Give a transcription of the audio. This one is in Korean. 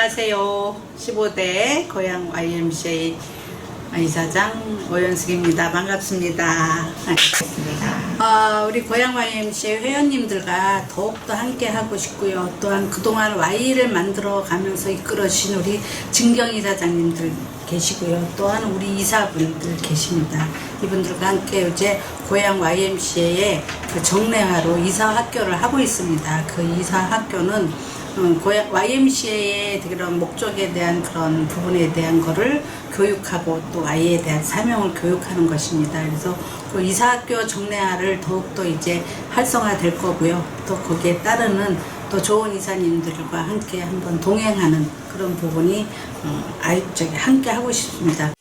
안녕하세요. 15대 고향 YMCA 이사장 오연숙입니다. 반갑습니다. 아, 우리 고향 YMCA 회원님들과 더욱더 함께 하고 싶고요. 또한 그동안 Y를 만들어 가면서 이끌어 주신 우리 진경 이사장님들 계시고요. 또한 우리 이사분들 계십니다. 이분들과 함께 이제 고향 YMCA의 그 정례화로 이사 학교를 하고 있습니다. 그 이사 학교는 음, 고향 YMCA의 그런 목적에 대한 그런 부분에 대한 거를 교육하고 또 아이에 대한 사명을 교육하는 것입니다. 그래서 그 이사학교 정례화를 더욱더 이제 활성화될 거고요. 또 거기에 따르는 또 좋은 이사님들과 함께 한번 동행하는 그런 부분이 음, 아이 저기 함께 하고 싶습니다.